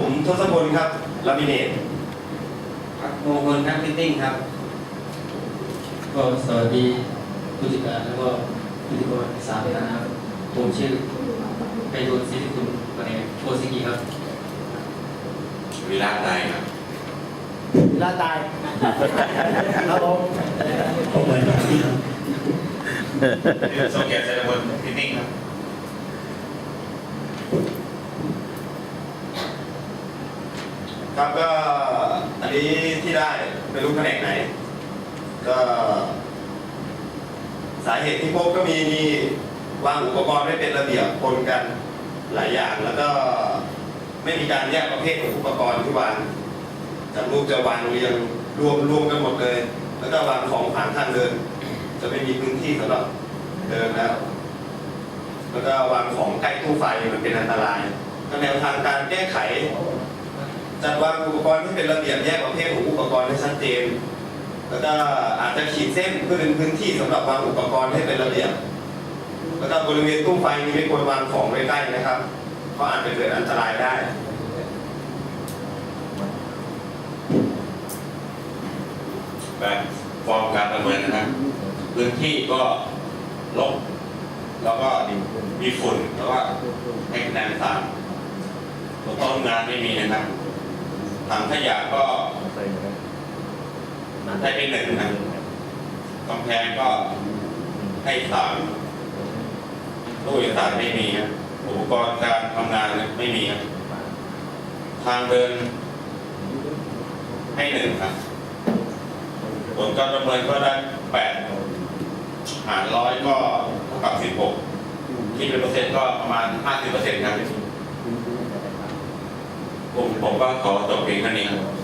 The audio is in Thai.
ผมทศพลครับลามิเนตครับโมงคลครับฟิตติ้งครับ ก็สวัสดีผู้จัดการแล้วก็พิธีกรสามท่านนะครับผมชื่อไปโดนศิริคุณแผนกโอซิกิครับวิราชใดครับลาตายครับผมผมเหมือนกันที่โซเกียตเซเลบนฟิตติ้งครับ ครับก็อันนี้ที่ได้ไม่รู้แผนกไหน ก็ สาเหตุที่พบก็มีนี่วางอุปกรณ์ไม่เป็นระเบียบปนกันหลายอย่าง แล้วก็ไม่มีการแยกประเภทของอุปกรณ์ที่วางจากรูปจะวางเรียงรวมรวมกันหมดเลย แล้วก็วางของผ่านทางเดิน จะไม่มีพื้นที่สำหรับเดินแล้ว แล้วก็วางของใกล้ตู้ไฟมันเป็นอันตรายแนวทางการแก้ไข จัดวางอุปกรณ์ที่เป็นระเบียบแยกประเภทของอุปกรณ์ให้ชัดเจน แล้วก็อาจจะขีดเส้นเพื่อเป็นพื้นที่สำหรับวางอุปกรณ์ให้เป็นระเบียบ แล้วก็บริเวณตู้ไฟนี้ไม่ควรวางของไว้ใกล้นะครับ เพราะอาจจะเกิดอันตรายได้แบบฟอร์มการประเมินนะครับพื้นที่ก็ลบแล้วก็มีฝุ่นแล้วก็ให้คะแนนสามตัวต้นงานไม่มีนะครับ ถังขยะก็ได้เป็นหนึ่งนะกำแพงก็ให้สามตู้เอกสารไม่มีครับอุปกรณ์การทำงานไม่มีครับทางเดินให้หนึ่งครับ ผลการประเมินก็ได้แปดหารร้อยก็เท่ากับสิบหกคิดเป็นเปอร์เซ็นต์ก็ประมาณห้าสิบเปอร์เซ็นต์ครับ ผมผมก็ขอจบเพียงเท่านี้ครับ